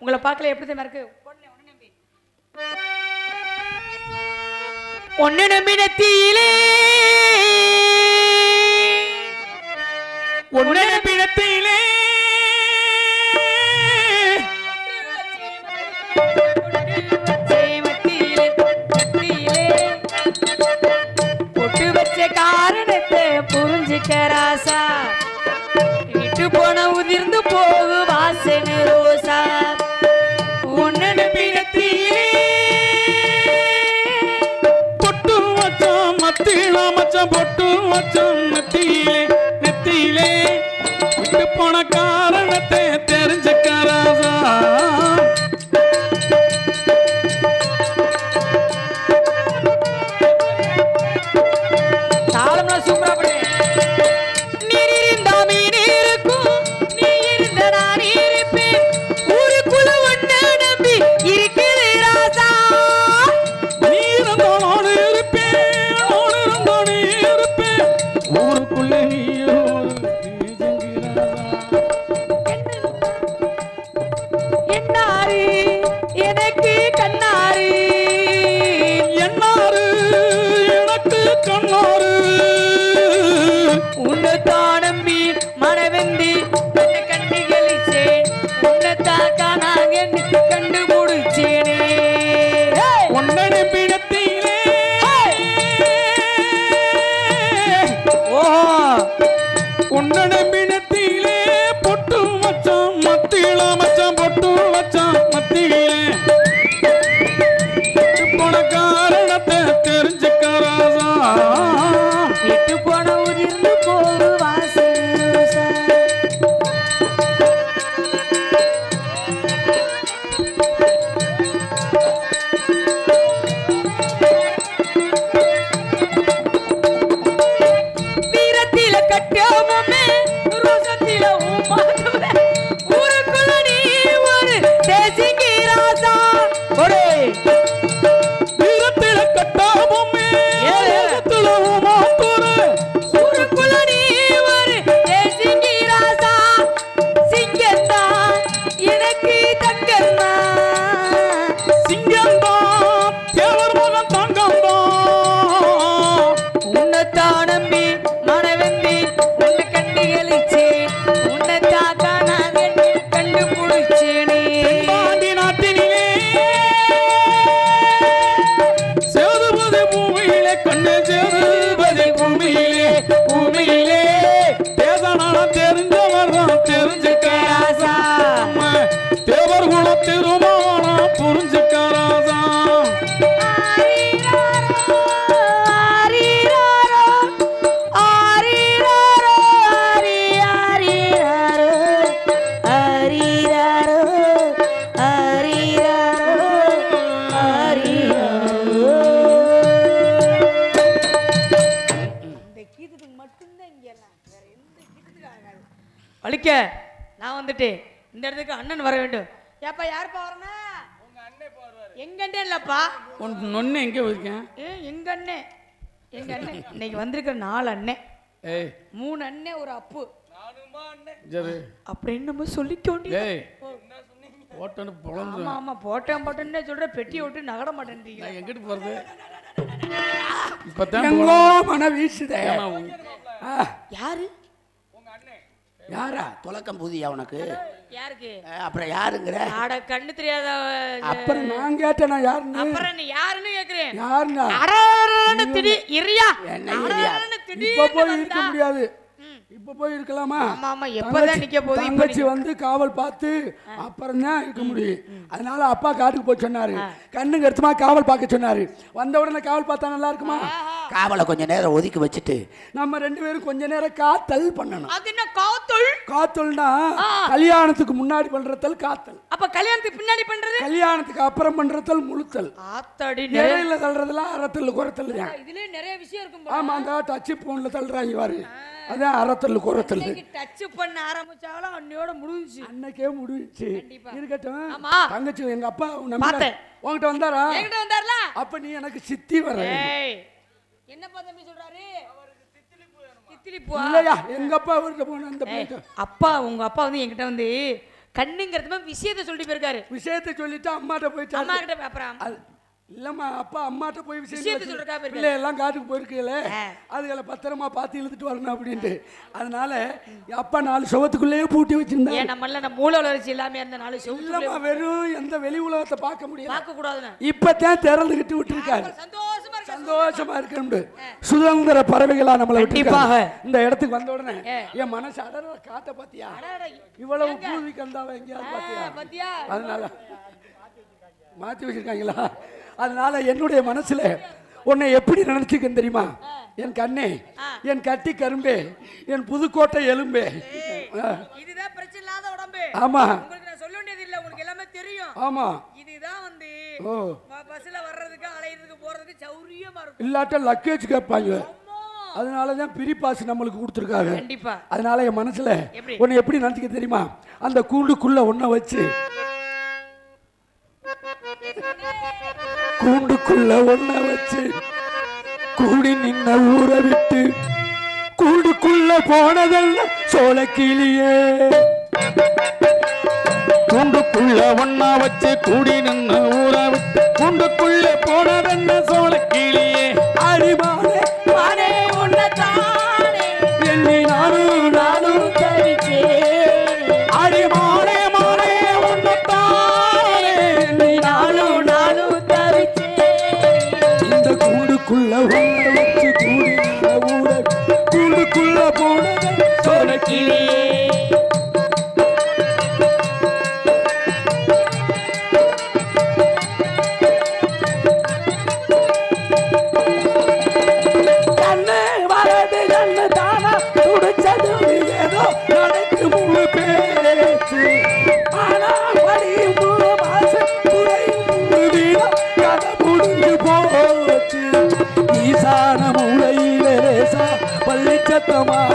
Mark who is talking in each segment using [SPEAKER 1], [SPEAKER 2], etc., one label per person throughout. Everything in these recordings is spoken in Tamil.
[SPEAKER 1] உங்களை பார்க்கல எப்படி தெரியுமா இருக்கு? ஒன்னு நம்பி.
[SPEAKER 2] ஒன்னு பிணத்திலே
[SPEAKER 1] சேமத்திலே, வச்ச புரிஞ்சுக்க ராசா.
[SPEAKER 2] வச்சோம் மச்சம் பொட்டு மச்சம் நெத்தியிலே நெத்தியிலே. விட்டு போன காரணத்தை தெரிஞ்சுக்க ராசா
[SPEAKER 1] தாளம்லாம் சூப்பரா உன்னை தான் ஒரே
[SPEAKER 2] சேதுபதி பூமியிலே கண்ணு
[SPEAKER 1] கீதத்துக்கு மட்டும்தான் இங்க எல்லாம். வேற எந்த கீதத்துக்கும் ஆகாது வலிக்க நான் வந்துட்டேன். இந்த இடத்துக்கு அண்ணன் வர வேண்டும். ஏப்பா யாருப்பா வரணும்? எங்க அண்ணன் இல்லப்பா.
[SPEAKER 2] உன் நொன்னு எங்கே இருக்கேன்
[SPEAKER 1] ஏ எங்க அண்ணன் எங்க அண்ணன் இன்னைக்கு வந்திருக்கிற நாலு அண்ணன்
[SPEAKER 2] ஏய்.
[SPEAKER 1] மூணு அண்ணன் ஒரு அப்பு.
[SPEAKER 2] சரி.
[SPEAKER 1] அப்படின்னு நம்ம சொல்லிக்க வேண்டியது
[SPEAKER 2] ஏய் ஓட்டன்னு பொழந்து
[SPEAKER 1] ஆமா ஆமா போட்டேன் போட்டேன்னு சொல்ற பெட்டியை விட்டு நகர மாட்டேன்றீங்க.
[SPEAKER 2] நான் எங்கிட்டு போறது? இப்பதான்
[SPEAKER 3] எங்கோ மன வீசுதே. ஆ,
[SPEAKER 1] யாரு?
[SPEAKER 3] யாரா? துலக்கம் புதியா உனக்கு?
[SPEAKER 1] யாருக்கு?
[SPEAKER 3] அப்புறம் யாருங்கிற?
[SPEAKER 1] ஆட கண்ணு தெரியாத
[SPEAKER 3] அப்புறம் நான் கேட்டேன் நான் யாருன்னு?
[SPEAKER 1] அப்புறம் நீ யாருன்னு கேக்குறேன்.
[SPEAKER 3] யாருன்னா?
[SPEAKER 1] அடன்னு திடீ இரியா.
[SPEAKER 3] என்ன இரியா? இப்ப போய். இருக்க முடியாது. இப்ப போய் இருக்கலாமா
[SPEAKER 1] ஆமா ஆமா எப்பதான் நிக்க போகுது
[SPEAKER 3] தங்கச்சி வந்து காவல் பார்த்து அப்புறம் தான் இருக்க முடியும். அதனால அப்பா காட்டுக்கு போய் சொன்னாரு. கண்ணுங்க எடுத்துமா காவல் பார்க்க சொன்னாரு. வந்த உடனே காவல் பார்த்தா நல்லா இருக்குமா? காவலை கொஞ்ச நேரம் ஒதுக்கி வச்சுட்டு. நம்ம ரெண்டு பேரும் கொஞ்ச நேரம் காத்தல் பண்ணணும்.
[SPEAKER 1] அது என்ன காத்துள்
[SPEAKER 3] காத்தல்னா கல்யாணத்துக்கு முன்னாடி பண்றதல் காத்தல்.
[SPEAKER 1] அப்ப கல்யாணத்துக்கு பின்னாடி பண்றது?
[SPEAKER 3] கல்யாணத்துக்கு அப்புறம் பண்றதல் முழுத்தல்.
[SPEAKER 1] ஆத்தாடி நிறைய
[SPEAKER 3] நிறையில தள்ளுறதுலாம் அறத்தல் குறத்தல் தான்
[SPEAKER 1] இதுலயே நிறைய விஷயம் இருக்கும் போல.
[SPEAKER 3] ஆமா அந்த டச்சு போன்ல தள்ளுறாங்க பாரு அதான் அறத்தல் குறத்தல்
[SPEAKER 1] இன்னைக்கு டச் பண்ண ஆரம்பிச்சாலும் அன்னையோட முடிஞ்சுச்சு.
[SPEAKER 3] அன்னைக்கே முடிஞ்சுச்சு.
[SPEAKER 1] கண்டிப்பா.
[SPEAKER 3] இருக்கட்டும்.
[SPEAKER 1] ஆமா.
[SPEAKER 3] தங்கச்சி எங்க அப்பா நம்பி
[SPEAKER 1] பார்த்தேன்.
[SPEAKER 3] உன்கிட்ட வந்தாரா?
[SPEAKER 1] என்கிட்ட வந்தார்ல?
[SPEAKER 3] அப்ப நீ எனக்கு சித்தி வர
[SPEAKER 1] ஏய் என்னப்பா தம்பி சொல்றாரு?
[SPEAKER 3] இல்லையா? எங்க அப்பா வீட்டுல போன அந்த போயிட்டு.
[SPEAKER 1] அப்பா உங்க அப்பா வந்து என்கிட்ட வந்து கண்ணுங்கிறது விஷயத்த சொல்லிட்டு போயிருக்காரு.
[SPEAKER 3] விஷயத்தை சொல்லிட்டு அம்மாட்ட போய்
[SPEAKER 1] அம்மா. கிட்ட அப்புறம்
[SPEAKER 3] அது இல்லம்மா அப்பா அம்மாட்ட போய் விஷயம். பிள்ளை எல்லாம் காட்டுக்கு போயிருக்கீங்களே?
[SPEAKER 1] ஆ.
[SPEAKER 3] அதுகளை பத்திரமா பார்த்து இழுத்துட்டு வரணும் அப்படின்ட்டு. அதனால அப்பா நாலு சுவத்துக்குள்ளேயே பூட்டி வச்சிருந்தாங்க
[SPEAKER 1] ஏன் நம்மள நம்ம மூல வளர்ச்சி இல்லாம இருந்த நாலு
[SPEAKER 3] இல்லம்மா வெறும் எந்த வெளி உலகத்தை பார்க்க முடியல.
[SPEAKER 1] பார்க்க கூடாதுன்னு
[SPEAKER 3] இப்பதான் திறந்துகிட்டு விட்டுருக்காரு.
[SPEAKER 1] சந்தோஷமா இருக்க
[SPEAKER 3] சந்தோஷமா? இருக்கணும் சுதந்திர பறவைகளா நம்மளை
[SPEAKER 1] கண்டிப்பாக.
[SPEAKER 3] இந்த இடத்துக்கு வந்த உடனே. என் மனசு அடற காத்த பாத்தியா? இவ்வளவு பூவி கந்தாவ எங்கேயாவது பாத்தியா? அதனால மாத்தி வச்சிருக்காங்களா? அதனால என்னுடைய மனசுல உன்னை எப்படி நினைச்சுக்கன்னு தெரியுமா? என் கண்ணே என் கட்டி கரும்பே என் புதுக்கோட்டை எலும்பே.
[SPEAKER 1] இதுதான் பிரச்சனை இல்லாத உடம்பு.
[SPEAKER 3] ஆமா.
[SPEAKER 1] உங்களுக்கு நான் சொல்ல வேண்டியது இல்ல உங்களுக்கு எல்லாமே தெரியும்.
[SPEAKER 3] ஆமா.
[SPEAKER 1] இதுதான் வந்து
[SPEAKER 3] ஓ.
[SPEAKER 1] பஸ்ல வர்றதுக்கு அலையிறதுக்கு போறதுக்கு சௌரியமா இருக்கும்.
[SPEAKER 3] இல்லாட்ட லக்கேஜ் கேட்பாங்க. அதனால தான் பிரிபாஸ் நம்மளுக்கு கொடுத்துருக்காங்க.
[SPEAKER 1] கண்டிப்பா.
[SPEAKER 3] அதனால என் மனசுல? உன்னை எப்படி நினைச்சுக்க தெரியுமா? அந்த கூண்டுக்குள்ள ஒன்ன வச்சு கூண்டுக்குள்ள ஒன்ன வச்சு கூடி நின்ன ஊரை விட்டு கூண்டுக்குள்ள போனதல்ல சோழ கிளியே
[SPEAKER 2] கூண்டுக்குள்ள ஒன்னா வச்சு கூடி
[SPEAKER 3] நின்ன ஊரை তোমার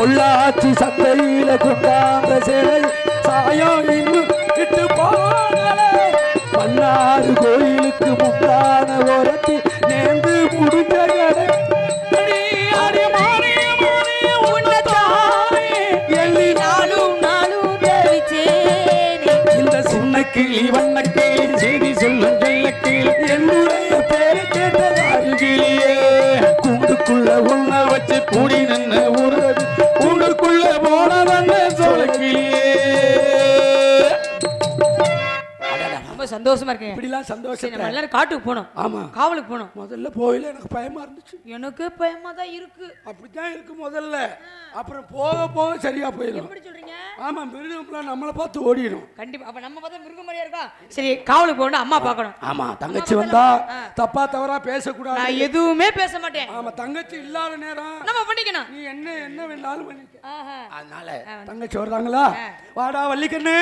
[SPEAKER 3] பொள்ளாச்சி சந்தையில கொண்டாந்த சிலை சாயம்
[SPEAKER 1] சந்தோஷமா இருக்கேன்.
[SPEAKER 3] இப்படிலாம்
[SPEAKER 1] நம்ம
[SPEAKER 3] சந்தோஷம்
[SPEAKER 1] எல்லாரும் காட்டுக்கு போனோம்
[SPEAKER 3] ஆமா.
[SPEAKER 1] காவலுக்கு போனோம்
[SPEAKER 3] முதல்ல போயில எனக்கு பயமா இருந்துச்சு.
[SPEAKER 1] எனக்கு பயமா தான் இருக்கு.
[SPEAKER 3] அப்படித்தான் இருக்கு முதல்ல. அப்புறம் போக போக சரியா போயிடும்.
[SPEAKER 1] எப்படி சொல்றீங்க?
[SPEAKER 3] ஆமா மிருகம்லாம் நம்மளை பார்த்து ஓடிடும்.
[SPEAKER 1] கண்டிப்பா. அப்ப நம்ம பார்த்தா மிருகம் மாதிரியா இருக்கா? சரி காவலுக்கு போகணும் அம்மா பார்க்கணும்.
[SPEAKER 3] ஆமா தங்கச்சி வந்தா தப்பா தவறா பேசக்கூடாது.
[SPEAKER 1] நான் எதுவுமே பேச மாட்டேன்.
[SPEAKER 3] ஆமா தங்கச்சி இல்லாத நேரம்
[SPEAKER 1] நம்ம பண்ணிக்கணும்.
[SPEAKER 3] நீ என்ன என்ன வேணாலும் பண்ணிக்க. அதனால தங்கச்சி வர்றாங்களா? வாடா வள்ளிக்கண்ணு.